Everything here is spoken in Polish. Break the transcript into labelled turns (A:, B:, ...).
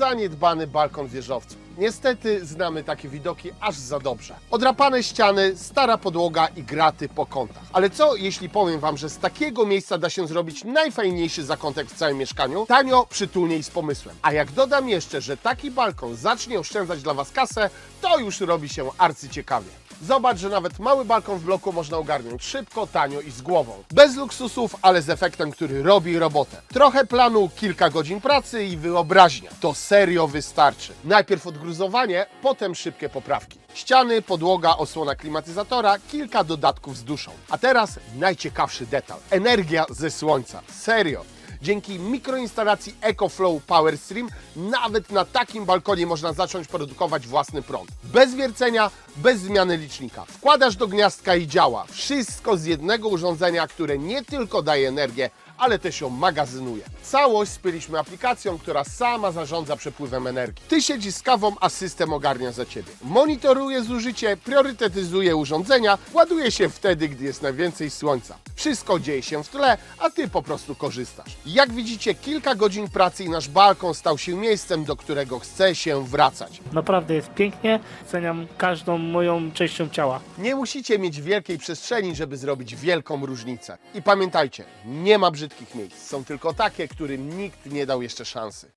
A: zaniedbany balkon wieżowców. Niestety znamy takie widoki aż za dobrze. Odrapane ściany, stara podłoga i graty po kątach. Ale co jeśli powiem Wam, że z takiego miejsca da się zrobić najfajniejszy zakątek w całym mieszkaniu? Tanio, przytulnie i z pomysłem. A jak dodam jeszcze, że taki balkon zacznie oszczędzać dla Was kasę, to już robi się arcyciekawie. Zobacz, że nawet mały balkon w bloku można ogarnąć szybko, tanio i z głową. Bez luksusów, ale z efektem, który robi robotę. Trochę planu, kilka godzin pracy i wyobraźnia. To serio wystarczy. Najpierw potem szybkie poprawki. Ściany, podłoga, osłona klimatyzatora, kilka dodatków z duszą. A teraz najciekawszy detal. Energia ze słońca. Serio. Dzięki mikroinstalacji EcoFlow Power Stream nawet na takim balkonie można zacząć produkować własny prąd. Bez wiercenia, bez zmiany licznika. Wkładasz do gniazdka i działa. Wszystko z jednego urządzenia, które nie tylko daje energię, ale też ją magazynuje. Całość spyliśmy aplikacją, która sama zarządza przepływem energii. Ty siedzisz z kawą, a system ogarnia za Ciebie. Monitoruje zużycie, priorytetyzuje urządzenia, ładuje się wtedy, gdy jest najwięcej słońca. Wszystko dzieje się w tle, a Ty po prostu korzystasz. Jak widzicie, kilka godzin pracy i nasz balkon stał się miejscem, do którego chce się wracać.
B: Naprawdę jest pięknie. Ceniam każdą moją częścią ciała.
A: Nie musicie mieć wielkiej przestrzeni, żeby zrobić wielką różnicę. I pamiętajcie, nie ma brzydkich miejsc. Są tylko takie, którym nikt nie dał jeszcze szansy.